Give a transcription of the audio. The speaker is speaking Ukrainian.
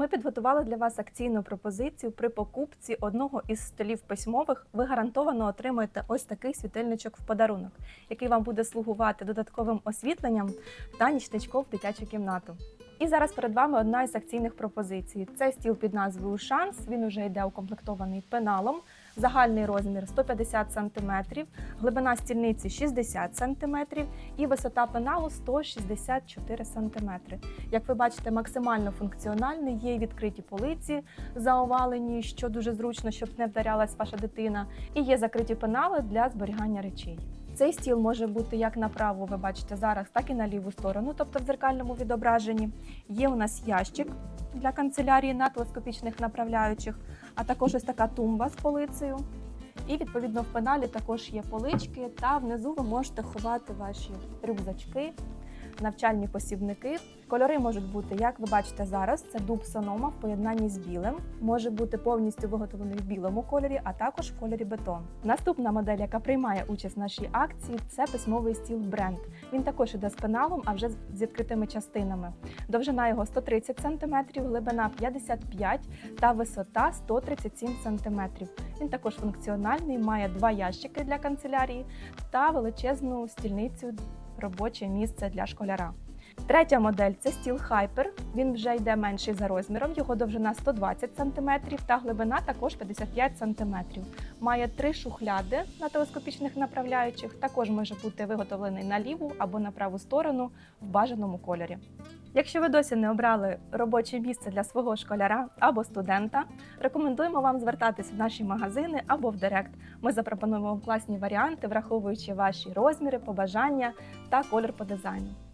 Ми підготували для вас акційну пропозицію. При покупці одного із столів письмових ви гарантовано отримаєте ось такий світильничок в подарунок, який вам буде слугувати додатковим освітленням та нічничком в дитячу кімнату. І зараз перед вами одна із акційних пропозицій. Це стіл під назвою Шанс. Він уже йде укомплектований пеналом. Загальний розмір 150 см, глибина стільниці 60 см і висота пеналу 164 см. Як ви бачите, максимально функціональний, є відкриті полиці заовалені, що дуже зручно, щоб не вдарялась ваша дитина, і є закриті пенали для зберігання речей. Цей стіл може бути як на праву, ви бачите зараз, так і на ліву сторону, тобто в дзеркальному відображенні. Є у нас ящик для канцелярії на телескопічних направляючих, а також ось така тумба з полицею. І відповідно в пеналі також є полички, та внизу ви можете ховати ваші рюкзачки, навчальні посібники. Кольори можуть бути, як ви бачите зараз, це дуб сонома в поєднанні з білим. Може бути повністю виготовлений в білому кольорі, а також в кольорі бетон. Наступна модель, яка приймає участь в нашій акції, це письмовий стіл бренд. Він також іде з пеналом, а вже з відкритими частинами. Довжина його 130 см, глибина 55 та висота 137 см. Він також функціональний, має два ящики для канцелярії та величезну стільницю робоче місце для школяра. Третя модель це стіл Hyper. Він вже йде менший за розміром. Його довжина 120 см та глибина також 55 см. Має три шухляди на телескопічних направляючих. Також може бути виготовлений на ліву або на праву сторону в бажаному кольорі. Якщо ви досі не обрали робоче місце для свого школяра або студента, рекомендуємо вам звертатись в наші магазини або в Директ. Ми запропонуємо класні варіанти, враховуючи ваші розміри, побажання та колір по дизайну.